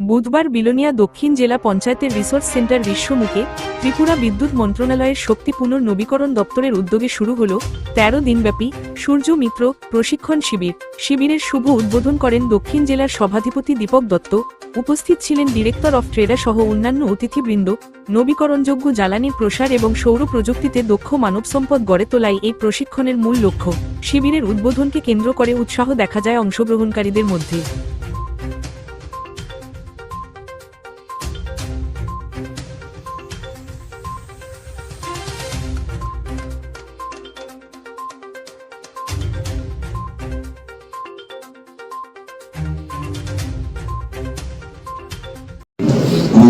বুধবার বিলোনিয়া দক্ষিণ জেলা পঞ্চায়েতের রিসোর্স সেন্টার বিশ্বমুখে ত্রিপুরা বিদ্যুৎ মন্ত্রণালয়ের শক্তি পুনর্নবীকরণ দপ্তরের উদ্যোগে শুরু হল তেরো দিনব্যাপী সূর্য মিত্র প্রশিক্ষণ শিবির। শিবিরের শুভ উদ্বোধন করেন দক্ষিণ জেলার সভাধিপতি দীপক দত্ত। উপস্থিত ছিলেন ডিরেক্টর অফ ট্রেডা সহ অন্যান্য অতিথিবৃন্দ। নবীকরণযোগ্য জ্বালানির প্রসার এবং সৌর প্রযুক্তিতে দক্ষ মানব সম্পদ গড়ে তোলাই এই প্রশিক্ষণের মূল লক্ষ্য। শিবিরের উদ্বোধনকে কেন্দ্র করে উৎসাহ দেখা যায় অংশগ্রহণকারীদের মধ্যে।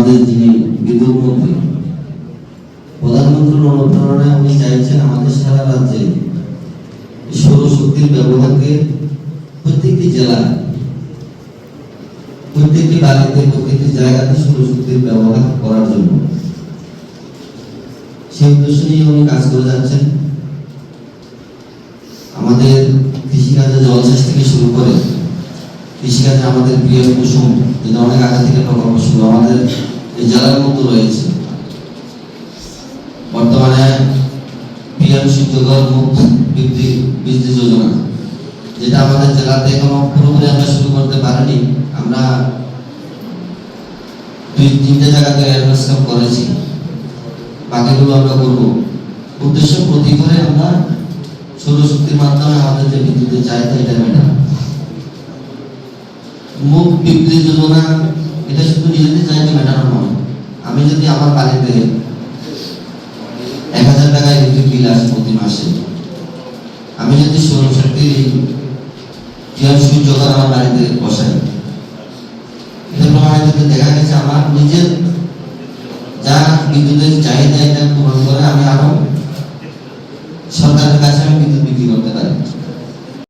আমাদের যিনি বিদ্যুৎ মন্ত্রী প্রধানমন্ত্রীর অনুপ্রেরণায় উনি চাইছেন আমাদের সারা রাজ্যে সৌরশক্তির ব্যবহারকে প্রত্যেকটি জেলায়, প্রত্যেকটি বাড়িতে, প্রত্যেকটি জায়গাতে সৌরশক্তির ব্যবহার করার জন্য। সেই উদ্দেশ্য নিয়ে উনি কাজ করে যাচ্ছেন। আমাদের কৃষিকাজে জলসেচ থেকে শুরু করে কৃষিকাজে আমাদের প্রিয় কুসুম, যেটা অনেক আগে থেকে প্রকল্প শুরু। আমাদের এই জেলার মধ্যে রয়েছে। বর্তমানে পিএম মুখ বৃদ্ধি বৃদ্ধি যোজনা, যেটা আমাদের জেলাতে এখনও পুরোপুরি আমরা শুরু করতে পারিনি। আমরা দুই, তিনটে জায়গাতে অ্যাডভান্স কাম করেছি। বাকিগুলো আমরা করব। উদ্দেশ্য প্রতি ঘরে আমরা সৌরশক্তির মাধ্যমে আমাদের যে বিদ্যুতের চাহিদা, এটা মেটানো। মুখ বিক্রি যোজনা, এটা শুধু মেটানো আমি যদি আমার বাড়িতে এক হাজার টাকা ইলেকট্রিক বিল আসে প্রতি মাসে, আমি যদি সৌরশক্তি কীভাবে সূর্যকার আমার বাড়িতে বসাই এটা প্রমাণে যদি দেখা গেছে আমার নিজের যা বিদ্যুতের চাহিদা এটা পূরণ করে আমি আরও